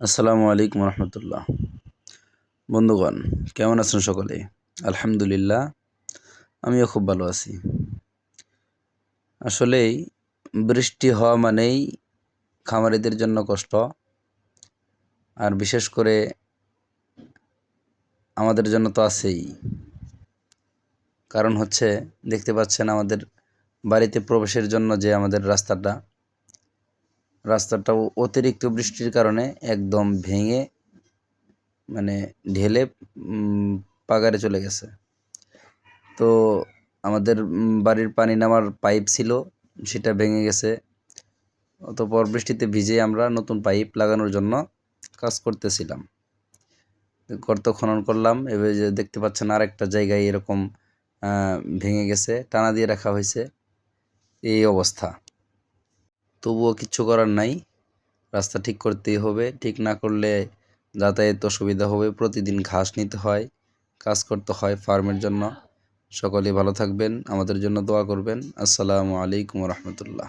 আসসালামু আলাইকুম রহমতুল্লাহ। বন্ধুগণ, কেমন আছেন সকলে? আলহামদুলিল্লাহ, আমিও খুব ভালো আছি। আসলেই বৃষ্টি হওয়া মানেই খামারিদের জন্য কষ্ট। আর বিশেষ করে আমাদের জন্য তো আছেই। কারণ হচ্ছে, দেখতে পাচ্ছেন আমাদের বাড়িতে প্রবেশের জন্য যে আমাদের রাস্তাটা রাস্তাটাও অতিরিক্ত বৃষ্টির কারণে একদম ভেঙে মানে ঢেলে পাগারে চলে গেছে। তো আমাদের বাড়ির পানি নামার পাইপ ছিল, সেটা ভেঙে গেছে। অতপর বৃষ্টিতে ভিজে আমরা নতুন পাইপ লাগানোর জন্য কাজ করতেছিলাম। গর্ত খনন করলাম এবার যে দেখতে পাচ্ছেন আর একটা জায়গায় এরকম ভেঙে গেছে, টানা দিয়ে রাখা হয়েছে। এই অবস্থা। তবুও কিচ্ছু করার নাই। রাস্তা ঠিক করতেই হবে। ঠিক না করলে যাতায়াত অসুবিধা হবে। প্রতিদিন ঘাস নিতে হয়, কাজ করতে হয় ফার্মের জন্য। সকলে ভালো থাকবেন। আমাদের জন্য দোয়া করবেন। আসসালামু আলাইকুম রহমতুল্লাহ।